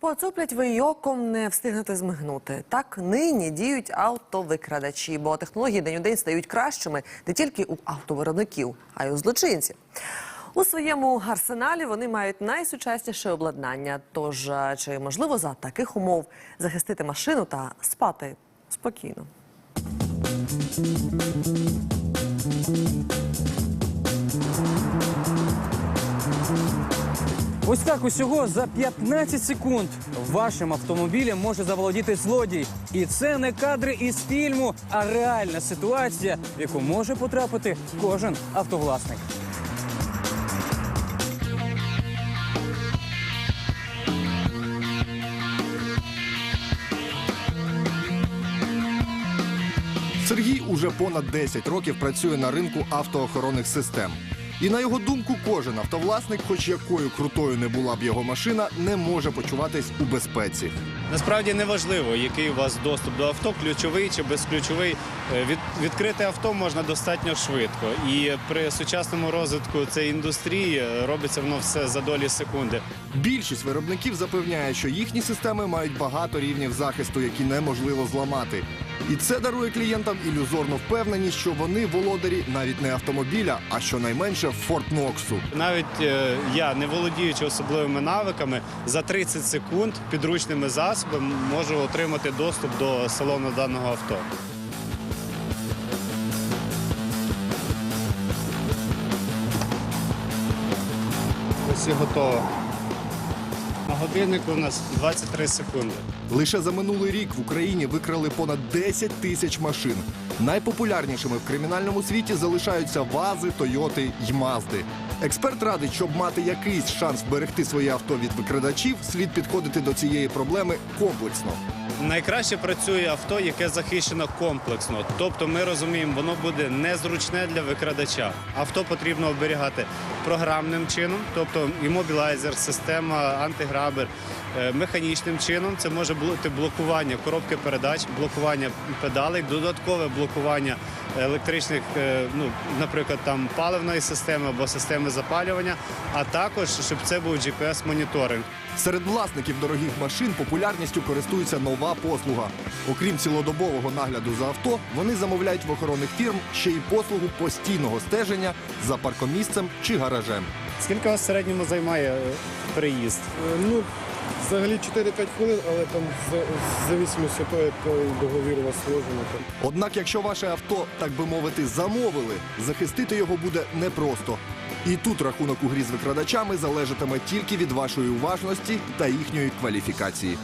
Поцуплять ви й оком не встигнете змигнути. Так нині діють автовикрадачі, бо технології день у день стають кращими не тільки у автовиробників, а й у злочинців. У своєму арсеналі вони мають найсучасніше обладнання. Тож чи можливо за таких умов захистити машину та спати спокійно? Ось так усього за 15 секунд вашим автомобілем може заволодіти злодій. І це не кадри із фільму, а реальна ситуація, в яку може потрапити кожен автовласник. Сергій уже понад 10 років працює на ринку автоохоронних систем. І на його думку, кожен автовласник, хоч якою крутою не була б його машина, не може почуватись у безпеці. Насправді не важливо, який у вас доступ до авто, ключовий чи безключовий. Е, Від, відкрити авто можна достатньо швидко. І при сучасному розвитку цієї індустрії е, робиться воно все за долі секунди. Більшість виробників запевняє, що їхні системи мають багато рівнів захисту, які неможливо зламати. І це дарує клієнтам ілюзорну впевненість, що вони володарі навіть не автомобіля, а щонайменше Форт Ноксу. Навіть е, я, не володіючи особливими навиками, за 30 секунд підручними засобами можу отримати доступ до салону даного авто. Ось і готово. На годиннику у нас 23 секунди. Лише за минулий рік в Україні викрали понад 10 тисяч машин. Найпопулярнішими в кримінальному світі залишаються вази, Тойоти й Мазди. Експерт радить, щоб мати якийсь шанс вберегти своє авто від викрадачів, слід підходити до цієї проблеми комплексно. Найкраще працює авто, яке захищено комплексно. Тобто ми розуміємо, воно буде незручне для викрадача. Авто потрібно оберігати програмним чином, тобто іммобілайзер, система антиграбер. Е, Механічним чином це може бути блокування коробки передач, блокування педалей, додаткове блокування електричних, е, ну, наприклад, там паливної системи або системи запалювання, а також щоб це був GPS-моніторинг. Серед власників дорогих машин популярністю користується нова послуга. Окрім цілодобового нагляду за авто, вони замовляють в охоронних фірм ще й послугу постійного стеження за паркомісцем чи гаражем. Скільки у вас в середньому займає приїзд? переїзд? Е, Ну, взагалі 4-5 хвилин, але там зависимості від того, як договір у вас сложено. Однак, якщо ваше авто, так би мовити, замовили, захистити його буде непросто. І тут рахунок у грі з викрадачами залежатиме тільки від вашої уважності та їхньої кваліфікації.